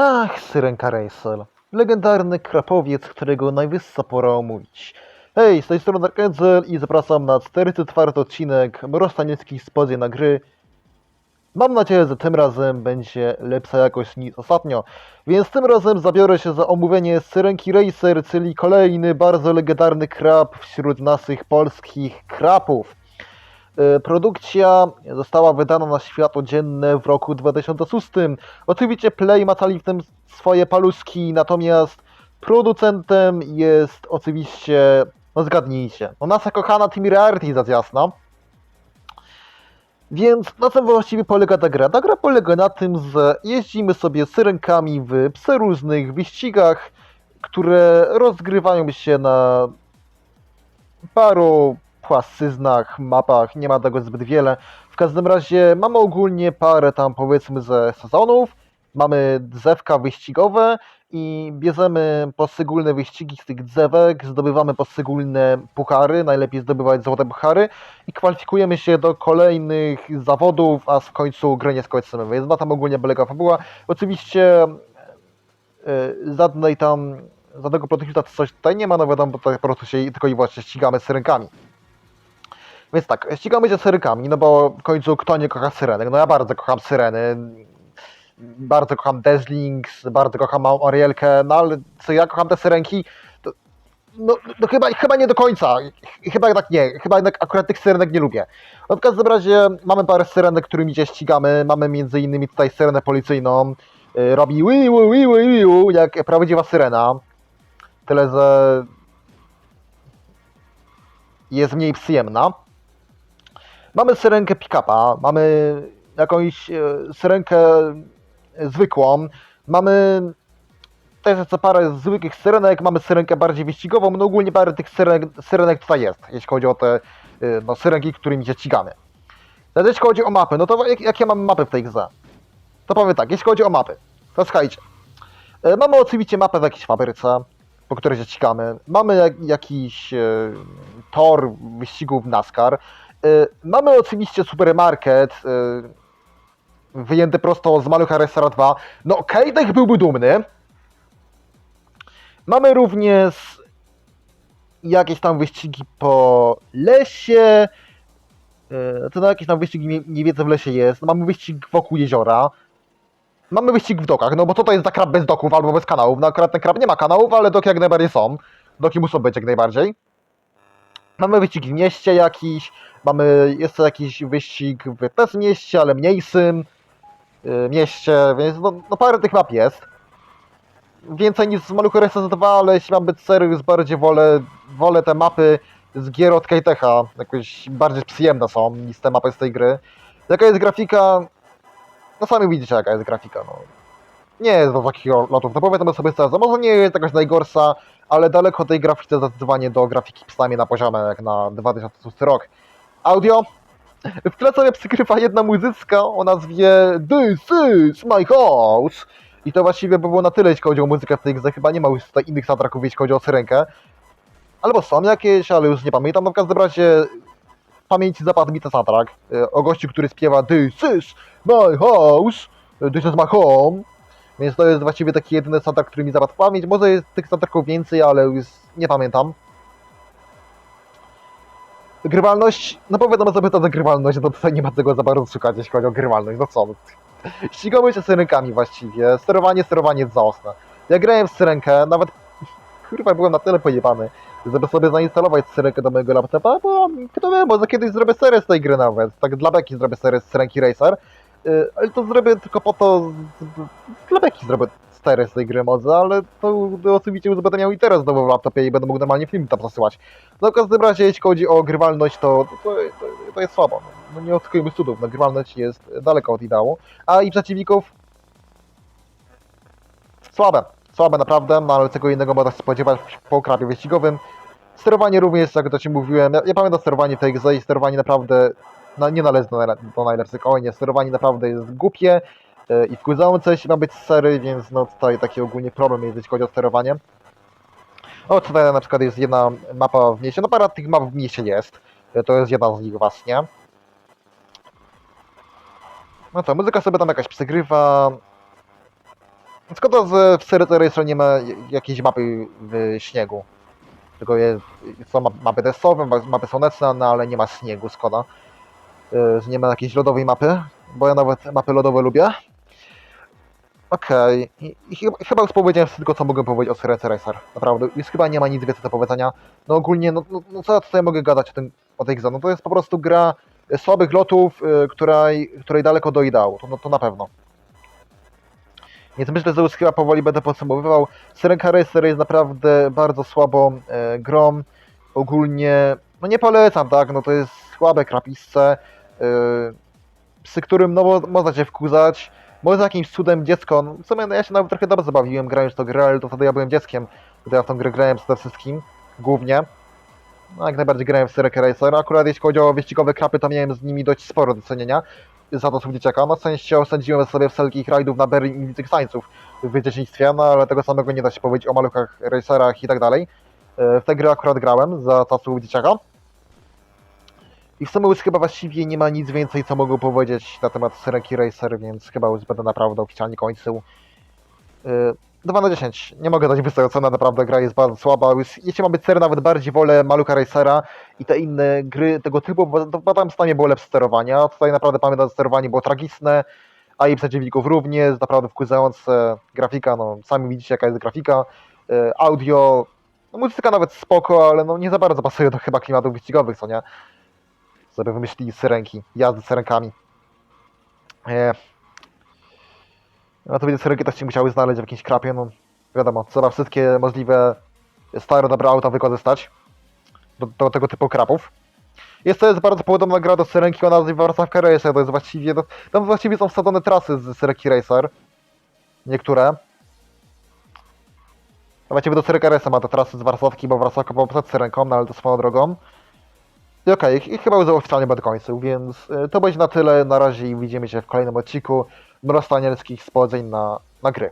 Ach, Syrenka Racer. Legendarny krapowiec, którego najwyższa pora omówić. Hej, z tej strony Angel i zapraszam na 44 odcinek Mrostanieckiej Spodzie na gry. Mam nadzieję, że tym razem będzie lepsza jakość niż ostatnio. Więc tym razem zabiorę się za omówienie Syrenki Racer, czyli kolejny bardzo legendarny krab wśród naszych polskich krapów. E, Produkcja została wydana na światło dzienne w roku 2006. Oczywiście Play macali w tym swoje paluszki, natomiast producentem jest oczywiście, no zgadnijcie, no nasza kochana Team Rarity za. Więc na czym właściwie polega ta gra? Ta gra polega na tym, że jeździmy sobie syrenkami w przeróżnych wyścigach, które rozgrywają się na paru płaszczyznach, mapach, nie ma tego zbyt wiele. W każdym razie mamy ogólnie parę tam powiedzmy ze sezonów, mamy drzewka wyścigowe i bierzemy poszczególne wyścigi z tych drzewek, zdobywamy poszczególne puchary, najlepiej zdobywać złote puchary i kwalifikujemy się do kolejnych zawodów, aż w końcu grę nie skończymy. Więc na tam ogólnie polega fabuła. Oczywiście yy, żadnej tam, żadnego produktu coś tutaj nie ma, no wiadomo, bo tutaj po prostu się tylko i wyłącznie ścigamy z syrenkami. Więc tak, ścigamy się syrenkami, no bo w końcu kto nie kocha syrenek? No ja bardzo kocham syreny, bardzo kocham Deslings, bardzo kocham Arielkę, no ale co ja kocham te syrenki, to, no, no chyba, chyba nie do końca, Ch- chyba jednak nie, chyba jednak akurat tych syrenek nie lubię. No w każdym razie mamy parę syrenek, którymi się ścigamy, mamy między innymi tutaj syrenę policyjną, y, robi wi wi wi wi jak prawdziwa syrena, tyle że jest mniej przyjemna. Mamy syrenkę pick-upa, mamy jakąś e, syrenkę zwykłą, mamy też jeszcze parę zwykłych syrenek, mamy syrenkę bardziej wyścigową, no ogólnie parę tych syrenek, syrenek tutaj jest, jeśli chodzi o te e, no, syrenki, którymi się ścigamy. Teraz jeśli chodzi o mapy, no to jak, jakie mamy mapy w tej grze? To powiem tak, jeśli chodzi o mapy, to słuchajcie. E, Mamy oczywiście mapę w jakiejś fabryce, po której się ścigamy. Mamy jak, jakiś e, tor wyścigów NASCAR. E, mamy oczywiście supermarket, e, wyjęty prosto z Malucha Restara 2. No, Kejtek byłby dumny. Mamy również jakieś tam wyścigi po lesie. E, To na jakieś tam wyścigi nie, nie wiedzę w lesie jest. Mamy wyścig wokół jeziora. Mamy wyścig w dokach, no bo co to jest za krab bez doków albo bez kanałów? No akurat ten krab nie ma kanałów, ale doki jak najbardziej są. Doki muszą być jak najbardziej. Mamy wyścig w mieście jakiś, mamy jeszcze jakiś wyścig w też mieście, ale mniejszym yy, mieście, więc no, no parę tych map jest. Więcej niż z Maluchy Racing 2, ale jeśli mam być serious, bardziej wolę, wolę te mapy z gier od Kitecha, jakoś bardziej przyjemne są niż te mapy z tej gry. Jaka jest grafika? No sami widzicie jaka jest grafika, no. Nie jest do takich lotów, no powiedzmy sobie szczerze, może nie jest jakaś najgorsza, ale daleko tej grafice zdecydowanie do grafiki przynajmniej na poziomie jak na 2006 rok. Audio? W tle sobie przykrywa jedna muzyczka o nazwie This is my house. I to właściwie by było na tyle, jeśli chodzi o muzykę w tej grze. Chyba nie ma już tutaj innych soundtracków, jeśli chodzi o syrenkę. Albo są jakieś, ale już nie pamiętam. No w każdym razie pamięci zapadł mi ten soundtrack y, o gościu, który śpiewa This is my house, this is my home. Więc to jest właściwie taki jedyny soundtrack, który mi zapadł w pamięć. Może jest tych soundtracków więcej, ale już nie pamiętam. Grywalność, no powiadomo sobie to za grywalność, no tutaj nie ma tego za bardzo szukać, jeśli chodzi o grywalność, no co. Ścigamy się syrenkami właściwie, sterowanie, sterowanie jest zaostre. Ja grałem w syrenkę, nawet, kurwa, byłem na tyle pojebany, żeby sobie zainstalować syrenkę do mojego laptopa, bo kto wie, może kiedyś zrobię serię z tej gry nawet, tak dla beki zrobię serię z syrenki Racer, y, ale to zrobię tylko po to, z- dla beki zrobię serię z tej gry może, ale to, już będę miał i teraz znowu w laptopie i będę mógł normalnie film tam zasyłać. No w każdym razie, jeśli chodzi o grywalność, to, to, to, to jest słabo. No, nie oszukujmy cudów, no, grywalność jest daleko od ideału. A i przeciwników słabe. Słabe naprawdę, no, ale czego innego można się spodziewać po krabie wyścigowym. Sterowanie również, jak to Ci mówiłem, ja, ja pamiętam sterowanie tej grze i sterowanie naprawdę nie należy do, do najlepszych. Oj nie, sterowanie naprawdę jest głupie i wkurzające, jeśli ma być sery, więc no tutaj taki ogólnie problem jest, jeśli chodzi o sterowanie. O, tutaj na przykład jest jedna mapa w mieście, no parę tych map w mieście jest. E, To jest jedna z nich właśnie. No to muzyka sobie tam jakaś przegrywa. Szkoda, że w serii nie ma jakiejś mapy w śniegu. Tylko jest, są ma- mapy deszczowe, ma- mapy słoneczne, no ale nie ma śniegu, szkoda. Że nie ma jakiejś lodowej mapy, bo ja nawet mapy lodowe lubię. Okej, chyba, już powiedziałem wszystko, co mogę powiedzieć o serii Racer. Naprawdę, już chyba nie ma nic więcej do powiedzenia. No ogólnie, no, no, no co ja tutaj mogę gadać o, tym, o tej grze? No to jest po prostu gra y, słabych lotów, y, której, której daleko do ideału, to, no, to na pewno. Więc myślę, że już chyba powoli będę podsumowywał. Serenka Racer jest naprawdę bardzo słabą e, grą. Ogólnie, no nie polecam, tak, no to jest słabe krapisce, e, przy którym no mo- można się wkurzać. Może jakimś cudem dziecko, no, w sumie no, ja się nawet trochę dobrze zabawiłem grając tą grę, ale to wtedy ja byłem dzieckiem, gdy ja w tą grę grałem przede wszystkim, głównie. No jak najbardziej grałem w Serenka Racer. Akurat jeśli chodzi o wyścigowe krapy, to miałem z nimi dość sporo do za to, co dzieciaka. No w sensie osadziłem sobie wszelkich rajdów na Berlin i Liczych Tańców w dzieciństwie, no ale tego samego nie da się powiedzieć o maluchach, racerach i tak dalej. E, W tę grę akurat grałem za czasów dzieciaka. I w sumie już chyba właściwie nie ma nic więcej, co mogę powiedzieć na temat Serenki Racer, więc chyba już będę naprawdę oficjalnie kończył. E, 2 na 10. Nie mogę dać wysokiej naprawdę gra jest bardzo słaba. Już, jeśli mam być serio, nawet bardziej wolę Malucha Racera i te inne gry tego typu, bo, bo tam stanie było lepsze sterowanie. A tutaj naprawdę pamiętam, sterowanie było tragiczne, a i przeciwników również, naprawdę wkurzające. Grafika, no sami widzicie jaka jest grafika. E, Audio, no muzyka nawet spoko, ale no nie za bardzo pasuje do chyba klimatów wyścigowych, co nie? Sobie wymyślili syrenki, jazdy syrenkami. E, no to będzie syrenki też się musiały znaleźć w jakimś krapie, no wiadomo, trzeba wszystkie możliwe stare dobre auta wykorzystać do, do tego typu krapów. Jest to jest bardzo podobna gra do Syrenki o nazwie Warszawka Racer, to jest właściwie, no, tam właściwie są wsadzone trasy z Syrenki Racer. Niektóre. Właściwie do Syrenka Racer ma te trasy z Warszawki, bo Warszawka była przed Syrenką, no ale to swoją drogą. I okej, i chyba już oficjalnie będę kończył, więc y, to będzie na tyle. Na razie i widzimy się w kolejnym odcinku Mrosta Anielskich Spojrzeń na, na gry.